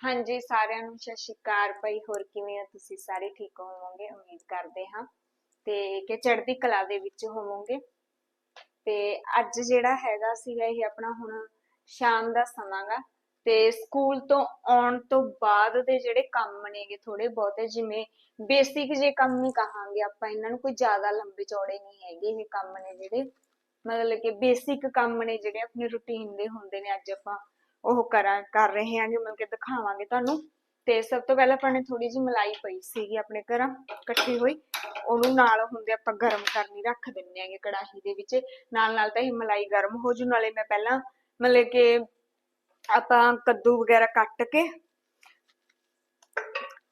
ਹਾਂਜੀ, ਸਾਰਿਆਂ ਨੂੰ ਸਤਿ ਸ਼੍ਰੀ ਅਕਾਲ ਭਾਈ, ਹੋਰ ਕਿਵੇਂ ਹੋ ਤੁਸੀਂ? ਸਾਰੇ ਠੀਕ ਹੋਵੋਗੇ? ਉਮੀਦ ਕਰਦੇ ਹਾਂ ਤੇ ਕਿ ਚੜ੍ਹਦੀ ਕਲਾ ਦੇ ਵਿੱਚ ਹੋਵੋਗੇ। ਤੇ ਅੱਜ ਜਿਹੜਾ ਹੈਗਾ ਸੀਗਾ ਇਹ ਆਪਣਾ ਹੁਣ ਸ਼ਾਮ ਦਾ ਸਮਾਂ ਤੇ ਸਕੂਲ ਤੋਂ ਆਉਣ ਤੋਂ ਬਾਅਦ ਦੇ ਜਿਹੜੇ ਕੰਮ ਨੇਗੇ ਥੋੜੇ ਬਹੁਤੇ, ਜਿਵੇਂ ਬੇਸਿਕ ਜੇ ਕੰਮ ਹੀ ਕਹਾਂਗੇ ਆਪਾਂ, ਇਹਨਾਂ ਨੂੰ ਕੋਈ ਜ਼ਿਆਦਾ ਲੰਬੇ ਚੌੜੇ ਨਹੀਂ ਹੈਗੇ ਇਹ ਕੰਮ ਨੇ ਜਿਹੜੇ। ਮਤਲਬ ਕਿ ਬੇਸਿਕ ਕੰਮ ਨੇ ਜਿਹੜੇ ਆਪਣੇ ਰੁਟੀਨ ਦੇ ਹੁੰਦੇ ਨੇ ਅੱਜ ਆਪਾਂ ਉਹ ਕਰਾਂ, ਕਰ ਰਹੇ ਹਾਂਗੇ ਮਤਲਬ ਕੇ ਦਿਖਾਵਾਂਗੇ ਤੁਹਾਨੂੰ। ਤੇ ਸਭ ਤੋਂ ਪਹਿਲਾਂ ਆਪਾਂ ਨੇ ਥੋੜੀ ਜਿਹੀ ਮਲਾਈ ਪਈ ਸੀਗੀ ਆਪਣੇ ਘਰਾਂ, ਇਕੱਠੀ ਹੋਈ। ਉਹਨੂੰ ਨਾਲ ਹੁੰਦੇ ਆਪਾਂ ਗਰਮ ਕਰਨੀ ਰੱਖ ਦਿੰਨੇ ਆਂਗੇ ਕੜਾਹੀ ਦੇ ਵਿੱਚ। ਨਾਲ ਨਾਲ ਤਾਂ ਇਹ ਮਲਾਈ ਗਰਮ ਹੋ ਜੂ, ਨਾਲੇ ਮੈਂ ਪਹਿਲਾਂ ਮਤਲਬ ਕਿ ਆਪਾਂ ਕੱਦੂ ਵਗੈਰਾ ਕੱਟ ਕੇ,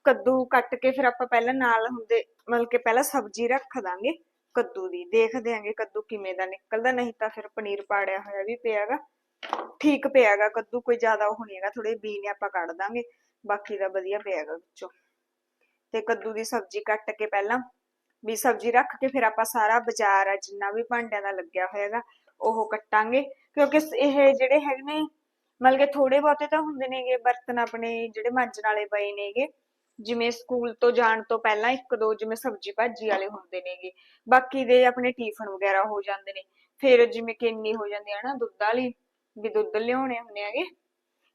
ਕੱਦੂ ਕੱਟ ਕੇ ਫਿਰ ਆਪਾਂ ਪਹਿਲਾਂ ਨਾਲ ਹੁੰਦੇ, ਮਤਲਬ ਕਿ ਪਹਿਲਾਂ ਸਬਜ਼ੀ ਰੱਖ ਦਾਂਗੇ ਕੱਦੂ ਦੀ। ਦੇਖਦੇ ਆਂਗੇ ਕੱਦੂ ਕਿਵੇਂ ਦਾ ਨਿਕਲਦਾ, ਨਹੀਂ ਤਾਂ ਫਿਰ ਪਨੀਰ ਪਾੜਿਆ ਹੋਇਆ ਵੀ ਪਿਆਗਾ ਠੀਕ ਪਿਆ ਪਿਆਗਾ ਕੱਦੂ, ਕੋਈ ਜ਼ਿਆਦਾ ਉਹ ਨਹੀਂ ਹੈਗਾ ਥੋੜੇ ਬੀ ਨੇ ਆਪਾਂ ਕੱਢ ਦਾਂਗੇ, ਬਾਕੀ ਦਾ ਵਧੀਆ ਪਿਆਗਾ ਵਿੱਚੋਂ। ਤੇ ਕੱਦੂ ਦੀ ਸਬਜ਼ੀ ਕੱਟ ਕੇ ਪਹਿਲਾਂ ਵੀ ਸਬਜ਼ੀ ਰੱਖ ਕੇ ਫਿਰ ਆਪਾਂ ਸਾਰਾ ਬਾਜ਼ਾਰ ਆ, ਜਿੰਨਾ ਵੀ ਭਾਂਡਿਆਂ ਦਾ ਲੱਗਿਆ ਹੋਇਆਗਾ, ਉਹ ਕੱਟਾਂਗੇ। ਕਿਉਂਕਿ ਇਹ ਜਿਹੜੇ ਹੈਗੇ ਨੇ, ਮਤਲਬ ਕਿ ਥੋੜੇ ਬਹੁਤੇ ਤਾਂ ਹੁੰਦੇ ਨੇਗੇ, ਬਰਤਨ ਆਪਣੇ ਜਿਹੜੇ ਮਾਂਜਣ ਵਾਲੇ ਪਏ ਨੇਗੇ, ਜਿਵੇਂ ਸਕੂਲ ਤੋਂ ਜਾਣ ਤੋਂ ਪਹਿਲਾਂ ਇੱਕ ਦੋ ਜਿਵੇਂ ਸਬਜ਼ੀ ਭਾਜੀ ਵਾਲੇ ਹੁੰਦੇ ਨੇਗੇ, ਬਾਕੀ ਦੇ ਆਪਣੇ ਟਿਫਨ ਵਗੈਰਾ ਹੋ ਜਾਂਦੇ ਨੇ। ਫਿਰ ਜਿਵੇਂ ਕਿੰਨੀ ਹੋ ਜਾਂਦੀ ਹੈ ਨਾ ਦੁੱਧ ਵਾਲੀ ਵੀ ਦੁੱਧ ਲਿਆਉਣੇ ਹੁੰਦੇ ਹੈਗੇ।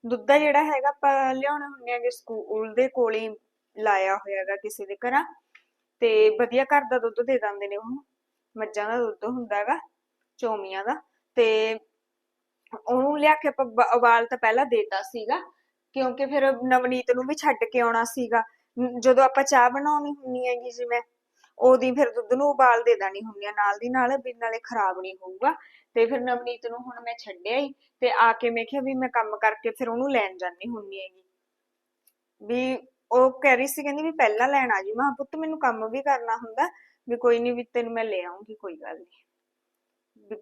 ਦੁੱਧ ਦਾ ਜਿਹੜਾ ਹੈਗਾ ਆਪਾਂ ਲਿਆਉਣੇ ਹੁੰਦੇ ਹੈਗੇ ਸਕੂਲ ਦੇ ਕੋਲ ਹੀ ਲਾਇਆ ਹੋਇਆ ਹੈਗਾ ਕਿਸੇ ਦੇ ਘਰਾਂ। ਤੇ ਵਧੀਆ ਘਰ ਦਾ ਦੁੱਧ ਦੇ ਦਿੰਦੇ ਨੇ ਉਹ। ਮੱਝਾਂ ਦਾ ਦੁੱਧ ਹੁੰਦਾ ਹੈਗਾ, ਚੋਮੀਆਂ ਦਾ। ਤੇ ਉਹਨੂੰ ਲਿਆ ਕੇ ਆਪਾਂ ਬ- ਉਬਾਲ ਤਾਂ ਪਹਿਲਾਂ ਦੇਤਾ ਸੀਗਾ, ਕਿਉਂਕਿ ਫਿਰ ਨਵਨੀਤ ਨੂੰ ਵੀ ਛੱਡ ਕੇ ਆਉਣਾ ਸੀਗਾ। ਜਦੋਂ ਆਪਾਂ ਚਾਹ ਬਣਾਉਣੀ ਹੁੰਨੀ ਹੈਗੀ ਜਿਵੇਂ ਉਹਦੀ ਫਿਰ ਦੁੱਧ ਨੂੰ ਉਬਾਲ ਦੇ ਦੇਣੀ ਹੁੰਦੀ ਆ ਨਾਲ ਦੀ ਨਾਲ, ਵੀ ਨਾਲੇ ਖਰਾਬ ਨਹੀਂ ਹੋਊਗਾ। ਤੇ ਫਿਰ ਨਵਨੀਤ ਨੂੰ ਹੁਣ ਮੈਂ ਛੱਡਿਆ ਹੀ ਤੇ ਆ ਕੇ ਮੈਂ ਕਿਹਾ ਵੀ ਮੈਂ ਕੰਮ ਕਰਕੇ ਫਿਰ ਉਹਨੂੰ ਲੈਣ ਜਾਣੀ ਹੁੰਨੀ ਹੈਗੀ। ਵੀ ਉਹ ਕਹਿ ਰਹੀ ਸੀ, ਕਹਿੰਦੀ ਵੀ ਪਹਿਲਾਂ ਲੈਣ ਆ ਜੀ ਮੈਂ ਪੁੱਤ ਮੈਨੂੰ ਕੰਮ ਵੀ ਕਰਨਾ ਹੁੰਦਾ, ਵੀ ਕੋਈ ਨਹੀਂ ਵੀ ਤੈਨੂੰ ਮੈਂ ਲੈ ਆਉਂਗੀ ਕੋਈ ਗੱਲ ਨਹੀਂ ਵੀ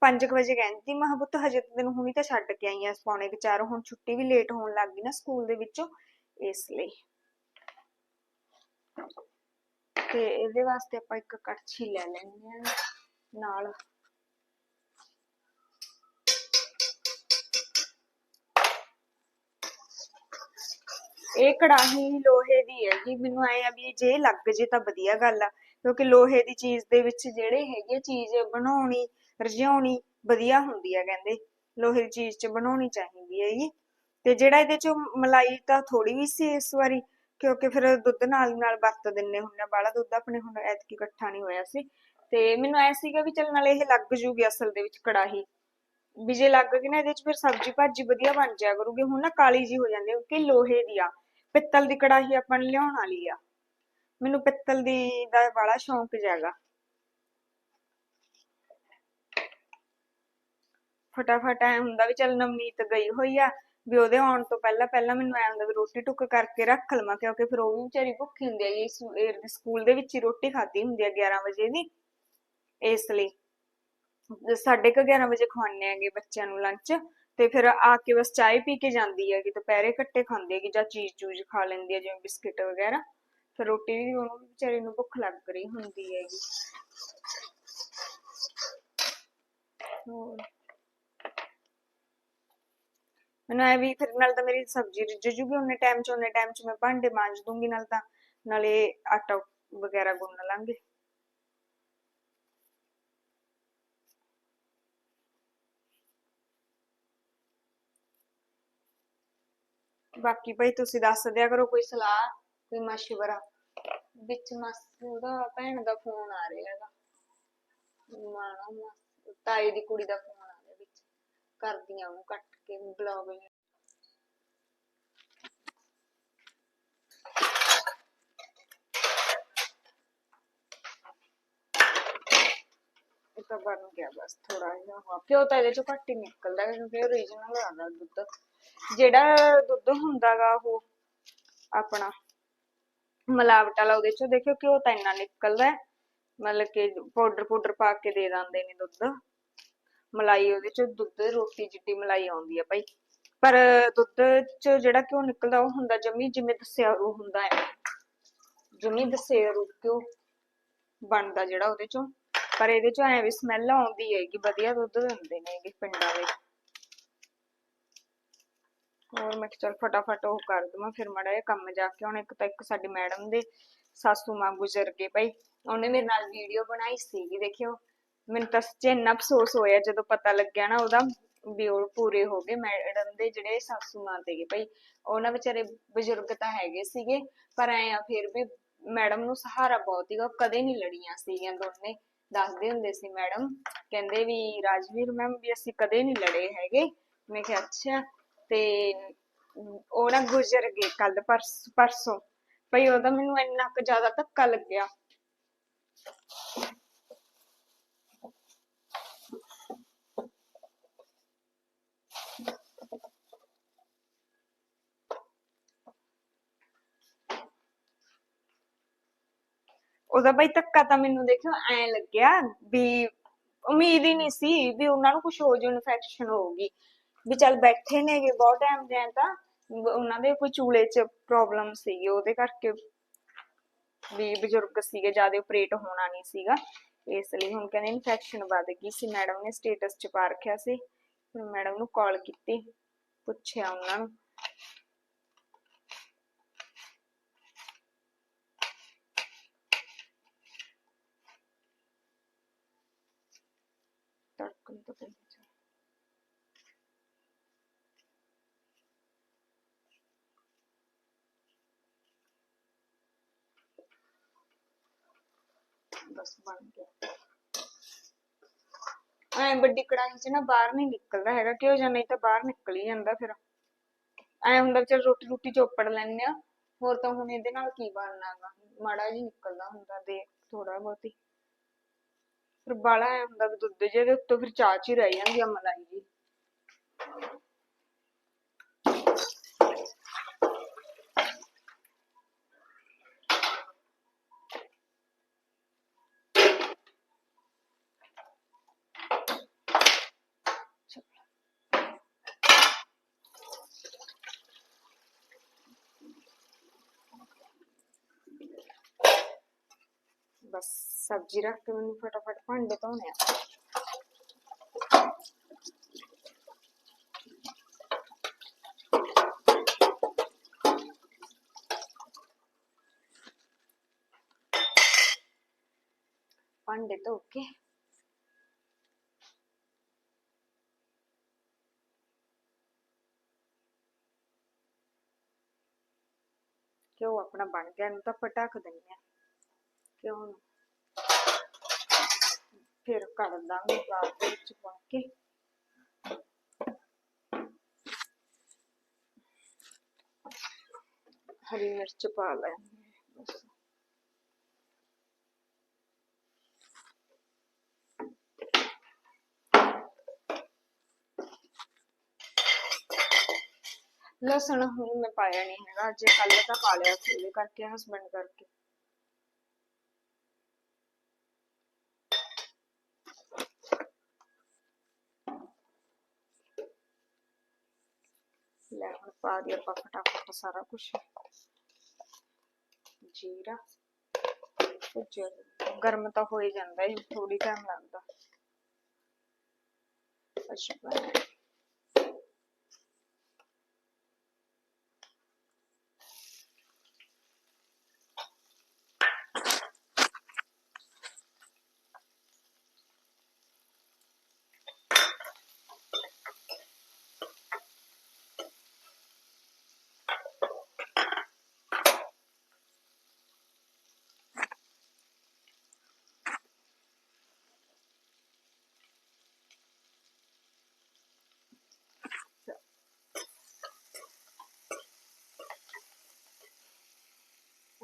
5 ਵਜੇ ਕਹਿੰਦੀ, ਮੈਂ ਕਿਹਾ, ਪੁੱਤ ਹਜੇ ਤਾਂ ਤੈਨੂੰ ਹੁਣੀ ਤਾਂ ਛੱਡ ਕੇ ਆਈ ਆ ਪੌਣੇ ਕੁ ਹੁਣ ਛੁੱਟੀ ਵੀ ਲੇਟ ਹੋਣ ਲੱਗ ਗਈ ਨਾ ਸਕੂਲ ਦੇ ਵਿੱਚੋਂ, ਇਸ ਲਈ। ਤੇ ਇਹਦੇ ਵਾਸਤੇ ਆਪਾਂ ਇੱਕ ਕੜਛੀ ਲੈ ਲੈਂਦੇ ਆ ਨਾਲ। ਇਹ ਕੜਾਹੀ ਲੋਹੇ ਦੀ ਹੈ ਜੀ। ਮੈਨੂੰ ਐ ਆ ਵੀ ਜੇ ਲੱਗ ਜੇ ਤਾਂ ਵਧੀਆ ਗੱਲ ਆ, ਕਿਉਂਕਿ ਲੋਹੇ ਦੀ ਚੀਜ਼ ਦੇ ਵਿੱਚ ਜਿਹੜੇ ਹੈਗੇ ਚੀਜ਼ ਬਣਾਉਣੀ ਰਜਾਉਣੀ ਵਧੀਆ ਹੁੰਦੀ ਆ ਕਹਿੰਦੇ। ਲੋਹੇ ਦੀ ਚੀਜ਼ 'ਚ ਬਣਾਉਣੀ ਚਾਹੀਦੀ ਹੈ ਜੀ। ਤੇ ਜਿਹੜਾ ਇਹਦੇ 'ਚ ਮਲਾਈ ਤਾਂ ਥੋੜੀ ਵੀ ਸੀ ਇਸ ਵਾਰੀ ਕਿਉਂਕਿ ਫਿਰ ਦੁੱਧ ਨਾਲ ਦੀ ਨਾਲ ਵਰਤ ਦਿੰਨੇ ਹੁੰਨੇ ਬਾਹਲਾ ਦੁੱਧ ਆਪਣੇ ਹੁਣ ਐਤਕੀ ਇਕੱਠਾ ਨਹੀਂ ਹੋਇਆ ਸੀ। ਤੇ ਮੈਨੂੰ ਐ ਸੀਗਾ ਵੀ ਚੱਲ ਨਾਲੇ ਇਹ ਲੱਗ ਜੂਗੀ ਅਸਲ ਦੇ ਵਿੱਚ ਕੜਾਹੀ। ਵੀ ਜੇ ਲੱਗ ਗਈ ਨਾ ਇਹਦੇ ਵਿੱਚ ਫਿਰ ਸਬਜ਼ੀ ਭਾਜੀ ਵਧੀਆ ਬਣ ਜਾਇਆ ਕਰੂਗੀ। ਹੁਣ ਨਾ ਕਾਲੀ ਜੀ ਹੋ ਜਾਂਦੀ ਹੈ ਕਿਉਂਕਿ ਲੋਹੇ ਦੀ ਆ। ਪਿੱਤਲ ਦੀ ਕੜਾਹੀ ਆਪਾਂ ਨੇ ਲਿਆਉਣ ਵਾਲੀ ਆ। ਮੈਨੂੰ ਪਿੱਤਲ ਦੀ ਦਾ ਬੜਾ ਸ਼ੌਂਕ ਜਾਗਾ ਫਟਾਫਟ ਐ ਹੁੰਦਾ ਵੀ ਚੱਲ ਨਵਨੀਤ ਗਈ ਹੋਈ ਆ। ਵੀ ਉਹਦੇ ਆਉਣ ਤੋਂ ਪਹਿਲਾਂ ਪਹਿਲਾਂ ਮੈਨੂੰ ਐ ਹੁੰਦਾ ਵੀ ਰੋਟੀ ਟੁੱਕ ਕਰਕੇ ਰੱਖ ਲਵਾਂ, ਕਿਉਂਕਿ ਫਿਰ ਉਹ ਵੀ ਵਿਚਾਰੀ ਭੁੱਖੀ ਹੁੰਦੀ ਹੈ ਜੀ ਸਕੂਲ ਦੇ ਵਿੱਚ ਹੀ ਰੋਟੀ ਖਾਧੀ ਹੁੰਦੀ ਹੈ 11 ਵਜੇ ਦੀ, ਇਸ ਲਈ। ਸਾਢੇ ਕੁ 11 ਵਜੇ ਖਵਾਉਂਦੇ ਆਂਗੇ ਬੱਚਿਆਂ ਨੂੰ ਲੰਚ ਤੇ ਫਿਰ ਆ ਕੇ ਬਸ ਚਾਹ ਪੀ ਕੇ ਜਾਂਦੀ ਹੈਗੀ, ਦੁਪਹਿਰੇ ਕੱਟੇ ਖਾਂਦੀ ਹੈਗੀ, ਜਾਂ ਚੀਜ਼ ਚੂਜ਼ ਖਾ ਲੈਂਦੀ ਹੈ, ਜਿਵੇਂ ਬਿਸਕਿਟ ਵਗੈਰਾ। ਫਿਰ ਰੋਟੀ ਵੀ ਉਹਨੂੰ ਵੀ ਵਿਚਾਰੀ ਨੂੰ ਭੁੱਖ ਲੱਗ ਰਹੀ ਹੁੰਦੀ ਹੈਗੀ। ਹੋਰ। ਮੈਨੂੰ ਐ ਵੀ ਫਿਰ ਨਾਲ ਤਾਂ ਮੇਰੀ ਸਬਜ਼ੀ ਰਿੱਝ ਜੂਗੀ, ਉਹਨੇ ਟਾਈਮ ਚ, ਉਹਨੇ ਟਾਈਮ ਚ ਮੈਂ ਭਾਂਡੇ ਮਾਂਜ ਦੂੰਗੀ ਨਾਲ ਤਾਂ, ਨਾਲੇ ਆਟਾ ਵਗੈਰਾ ਗੁੰਨ ਲਾਂਗੇ। ਬਾਕੀ ਭਾਈ ਤੁਸੀਂ ਦੱਸ ਦਿਆ ਕਰੋ ਕੋਈ ਸਲਾਹ, ਕੋਈ ਮਸ਼ਵਰਾ। ਵਿੱਚ ਮਾਸੀ, ਉਹਦਾ ਭੈਣ ਦਾ ਫੋਨ ਆ ਰਿਹਾ ਹੈਗਾ। ਮਾਣਾ ਮਾਸੀ ਤਾਈ ਦੀ ਕੁੜੀ ਦਾ ਫੋਨ ਕਰਦੀਆਂ ਉਹਨੂੰ ਕੱਟ ਕੇ ਬਲੌਗ ਇਹ ਤਾਂ ਬਣ ਗਿਆ ਬਸ ਥੋੜਾ ਜਿਹਾ ਹੋਰ ਘਿਓ ਤਾਂ ਇਹਦੇ ਚੋਂ ਘੱਟ ਹੀ ਨਿਕਲਦਾ ਹੈ, ਕਿਉਂਕਿ ਓਰੀਜਨਲ ਆਉਂਦਾ ਦੁੱਧ। ਜਿਹੜਾ ਦੁੱਧ ਹੁੰਦਾਗਾ ਉਹ ਆਪਣਾ ਮਿਲਾਵਟ ਵਾਲਾ, ਉਹਦੇ ਚੋਂ ਦੇਖਿਓ ਘਿਓ ਤਾਂ ਇੰਨਾ ਨਿਕਲਦਾ ਮਤਲਬ ਕਿ ਪਾਊਡਰ ਪਾਊਡਰ ਪਾ ਕੇ ਦੇ ਦਿੰਦੇ ਨੇ ਦੁੱਧ। ਮਲਾਈ ਉਹਦੇ ਚ ਦੁੱਧ, ਰੋਟੀ ਜਿੱਡੀ ਮਲਾਈ ਆਉਂਦੀ ਆ ਭਾਈ। ਪਰ ਦੁੱਧ ਚ ਜਿਹੜਾ ਘਿਓ ਨਿਕਲਦਾ ਉਹ ਹੁੰਦਾ ਜਮੀ, ਜਿਵੇਂ ਦੱਸਿਆ ਉਹ ਹੁੰਦਾ ਹੈ ਜਮੀ ਦੱਸਿਆ ਉਹ ਘਿਓ ਬਣਦਾ ਜਿਹੜਾ ਉਹਦੇ ਚੋਂ। ਪਰ ਇਹਦੇ ਚੋਂ ਐ ਸਮੈਲ ਆਉਂਦੀ ਹੈਗੀ, ਵਧੀਆ ਦੁੱਧ ਦਿੰਦੇ ਨੇ ਇਹ ਪਿੰਡਾਂ ਦੇ ਹੋਰ ਮੈਂ ਕਿਹਾ ਫਟਾਫਟ ਉਹ ਕਰ ਦਵਾਂ, ਫਿਰ ਮੜਾ ਇਹ ਕੰਮ ਜਾ ਕੇ ਹੁਣ ਇੱਕ ਤਾਂ ਇੱਕ ਸਾਡੀ ਮੈਡਮ ਦੇ ਸਾਸੂ ਮਾਂ ਗੁਜ਼ਰ ਗਏ ਭਾਈ। ਉਹਨੇ ਮੇਰੇ ਨਾਲ ਵੀਡੀਓ ਬਣਾਈ ਸੀਗੀ, ਦੇਖਿਓ। ਮੈਨੂੰ ਤਾਂ ਸੱਚੀ ਇੰਨਾ ਅਫਸੋਸ ਹੋਇਆ ਜਦੋਂ ਪਤਾ ਲੱਗਿਆ ਨਾ ਉਹਦਾ ਵੀ ਉਹ ਪੂਰੇ ਹੋ ਗਏ ਮੈਡਮ ਦੇ ਜਿਹੜੇ ਸਾਸੂ ਮਾਂ ਦੇਗੇ ਭਾਈ ਉਹਨਾਂ ਵਿਚਾਰੇ ਬਜ਼ੁਰਗ ਤਾਂ ਹੈਗੇ ਸੀਗੇ, ਪਰ ਐ ਆ ਫਿਰ ਵੀ ਮੈਡਮ ਨੂੰ ਸਹਾਰਾ ਬਹੁਤ ਸੀਗਾ ਕਦੇ ਨਹੀਂ ਲੜੀਆਂ ਸੀਗੀਆਂ ਦੋਨੇ। ਦੱਸਦੇ ਹੁੰਦੇ ਸੀ ਮੈਡਮ, ਕਹਿੰਦੇ ਵੀ ਰਾਜਵੀਰ ਮੈਮ ਵੀ ਅਸੀਂ ਕਦੇ ਨਹੀਂ ਲੜੇ ਹੈਗੇ। ਮੈਂ ਕਿਹਾ, ਅੱਛਾ, ਤੇ ਉਹ ਨਾ ਗੁਜ਼ਰ ਗਏ ਕੱਲ ਪਰਸ, ਪਰਸੋਂ। ਭਈ ਉਹਦਾ ਮੈਨੂੰ ਇੰਨਾ ਕੁ ਜ਼ਿਆਦਾ ਧੱਕਾ ਲੱਗਿਆ। ਉਹਦਾ ਬਈ ਧੱਕਾ ਤਾਂ ਮੈਨੂੰ ਦੇਖਿਓ ਐ ਲੱਗਿਆ ਵੀ ਉਮੀਦ ਹੀ ਨਹੀਂ ਸੀ ਵੀ ਉਹਨਾਂ ਨੂੰ ਕੁਝ ਹੋ ਜੂ ਇਨਫੈਕਸ਼ਨ ਹੋਊਗੀ ਵੀ ਚੱਲ ਬੈਠੇ ਨੇਗੇ ਬਹੁਤ ਟਾਈਮ ਦੇ ਐਂ ਤਾਂ ਉਹਨਾਂ ਦੇ ਕੋਈ ਚੂਲੇ 'ਚ ਪ੍ਰੋਬਲਮ ਸੀਗੀ, ਉਹਦੇ ਕਰਕੇ ਵੀ ਬਜ਼ੁਰਗ ਸੀਗੇ, ਜ਼ਿਆਦਾ ਆਪਰੇਟ ਹੋਣਾ ਨਹੀਂ ਸੀਗਾ। ਇਸ ਲਈ ਹੁਣ ਕਹਿੰਦੇ ਇਨਫੈਕਸ਼ਨ ਵੱਧ ਗਈ ਸੀ। ਮੈਡਮ ਨੇ ਸਟੇਟਸ 'ਚ ਪਾ ਰੱਖਿਆ ਸੀ। ਮੈਡਮ ਨੂੰ ਕਾਲ ਕੀਤੀ, ਪੁੱਛਿਆ ਉਹਨਾਂ ਨੂੰ। ਧੜਕਣ ਤਾਂ ਪਈ ਹੈ। ਬਸ ਬਣ ਗਿਆ ਐ ਵੱਡੀ ਕੜਾਹੀ 'ਚ ਨਾ ਬਾਹਰ ਨਹੀਂ ਨਿਕਲਦਾ ਹੈਗਾ ਕਿਉਂ ਜਾਂ ਨਹੀਂ ਤਾਂ ਬਾਹਰ ਨਿਕਲ ਹੀ ਜਾਂਦਾ ਫਿਰ ਐ ਹੁੰਦਾ ਚਲ ਰੋਟੀ ਰੋਟੀ ਚੋਪੜ ਲੈਂਦੇ ਆ ਹੋਰ ਤਾਂ ਹੁਣ ਇਹਦੇ ਨਾਲ ਕੀ ਬਣਨਾਗਾ ਮਾੜਾ ਜੀ ਨਿਕਲਦਾ ਹੁੰਦਾ ਦੇਖ ਥੋੜਾ ਬਹੁਤੀ ਫਿਰ ਬਾਲਾ ਐ ਹੁੰਦਾ ਵੀ ਦੁੱਧ ਜਿਹੇ ਦੇ ਉੱਤੋਂ ਫਿਰ ਚਾਹ ਚ ਹੀ ਰਹਿ ਜਾਂਦੀ ਆ ਮਲਾਈ ਜੀ। ਬਸ ਸਬਜ਼ੀ ਰੱਖ ਕੇ ਮੈਨੂੰ ਫਟਾਫਟ ਭਾਂਡੇ ਧੋਣੇ ਆ ਭਾਂਡੇ ਧੋ ਕੇ ਕਿਉਂ ਆਪਣਾ ਬਣ ਗਿਆ ਇਹਨੂੰ ਤਾਂ ਪਟਕ ਦਿੰਦੇ ਆ ਕਿਉਂ ਨਾ ਫਿਰ ਕਰ ਦਾਂਗੇ ਬਾਅਦ ਦੇ ਵਿੱਚ ਪਾ ਕੇ ਹਰੀ ਮਿਰਚ ਪਾ ਲੈਂਦੇ ਹਾਂ ਬਸ ਲਸਣ ਹੁਣ ਮੈਂ ਪਾਇਆ ਨਹੀਂ ਹੈਗਾ ਅੱਜ ਕੱਲ ਤਾਂ ਪਾ ਲਿਆ ਸੀ ਉਹਦੇ ਕਰਕੇ ਹਸਬੰਡ ਕਰਕੇ ਲੈ ਹੁਣ ਪਾ ਦਿਆ ਆਪਾਂ ਫਟਾਫਟ ਸਾਰਾ ਕੁਝ ਜੀਰਾ। ਭੁੱਜਿਆ ਗਰਮ ਤਾਂ ਹੋ ਹੀ ਜਾਂਦਾ ਹੈ ਥੋੜੀ ਟਾਈਮ ਲੱਗਦਾ। ਅੱਛਾ।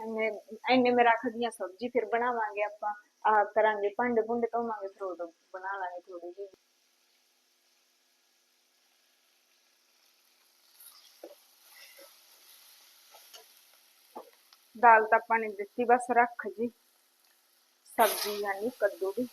ਐਨੇ ਐਨੇ ਮੈਂ ਰੱਖਦੀ ਆ ਸਬਜ਼ੀ ਫਿਰ ਬਣਾਵਾਂਗੇ ਆਪਾਂ। ਆ ਕਰਾਂਗੇ, ਭਾਂਡੇ ਭੁੰਡੇ ਧੋਵਾਂਗੇ, ਫਿਰ ਉਦੋਂ ਬਣਾ ਲਾਂਗੇ ਥੋੜੀ ਜਿਹੀ। ਦਾਲ ਤਾਂ ਆਪਾਂ ਨੇ ਦਿੱਤੀ, ਬਸ ਰੱਖ ਜੀ। ਸਬਜ਼ੀ ਯਾਨੀ ਕੱਦੂ ਦੀ।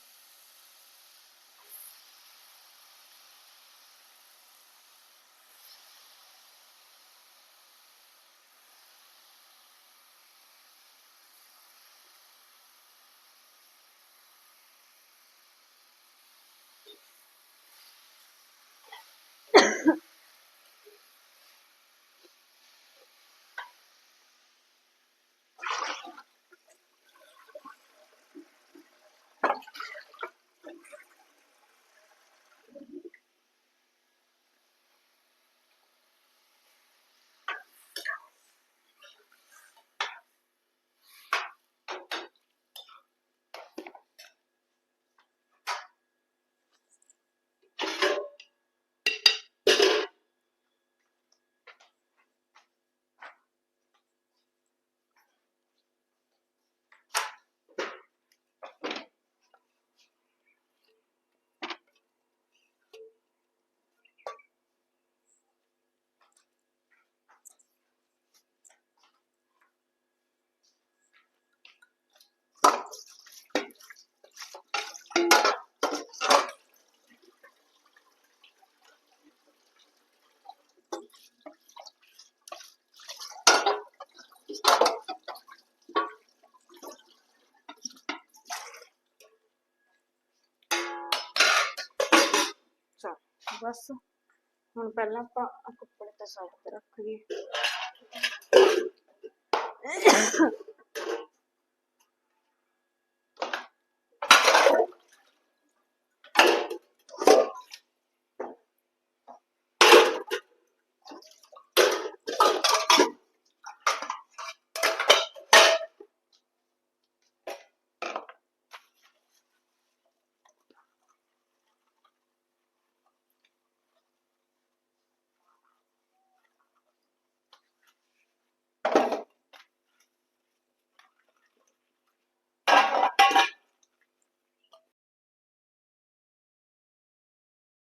ਬਸ। ਹੁਣ ਪਹਿਲਾਂ ਆਪਾਂ ਕੱਪੜੇ ਤਾਂ ਸਾਈਡ ਤੇ ਰੱਖ ਲਈਏ।